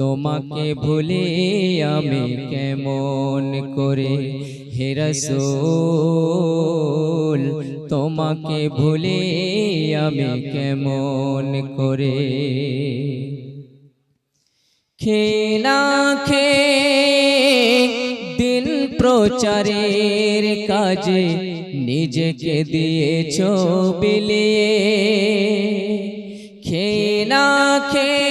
তোমাকে ভুলে আমি কেমন করে? হে রসূল তোমাকে ভুলে আমি কেমন করে? খেনা খে দিন প্রচারের কাজে নিজেকে দিয়েছ বিলিয়ে। খেনা খে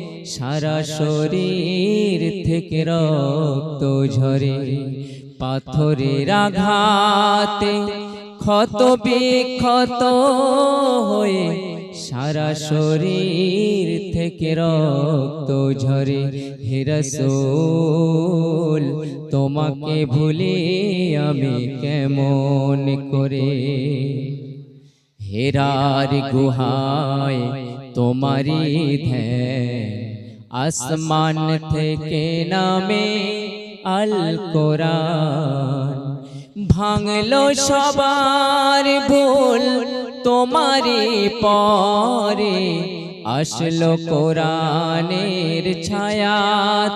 সারা শরীর থেকে রক্ত ঝরে, পাথরের আঘাতে ক্ষত বিক্ষত হয়ে সারা শরীর থেকে রক্ত ঝরে। হেরসোল তোমাকে ভুলে আমি কেমন করে? হেরার গুহায় তোমারি ধ্যান। আসমান থেকে নামে আল কোরআন ভাঙলো সবার ভুল তোমারি পরে। আসলো কোরআনের ছায়া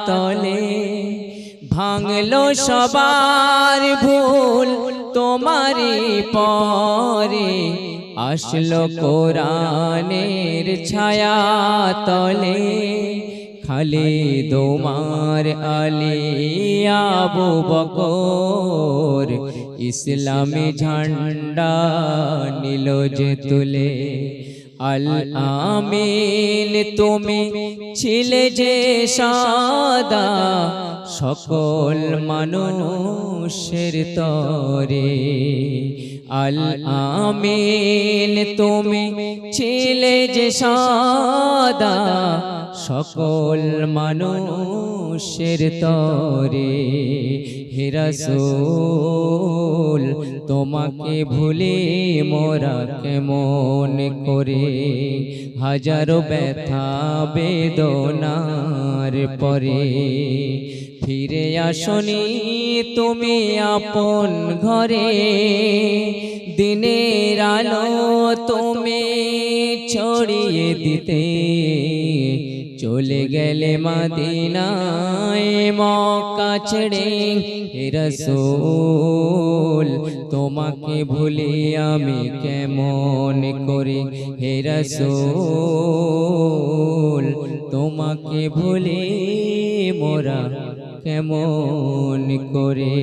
তলে। ভাঙলো সবার ভুল তোমারি পরে। আসলো কোরআনের ছায়া তলে খালি দোমার আলিয়া বকর ইসলামী ঝান্ডা নিল যে তুলে। আল আমিন, তুমি ছিলে যে সাদা, সকল মানুষের তরে। আল আমিন, তুমি ছিলে যে সাদা, সকল মানুষের তরে হেরাসোল তোমাকে ভুলে মোরা কেমন করে? হাজারো ব্যথা বেদনার পরে ফিরে আসনি তুমি আপন ঘরে। দিনের আলো তুমি ছড়িয়ে দিতে চলে গেলে মাদিনায় মক্কা ছেড়ে হে রসূল তোমাকে ভুলে আমি কেমন করে? হে রসূল তোমাকে ভুলে মোরা কেমন করে?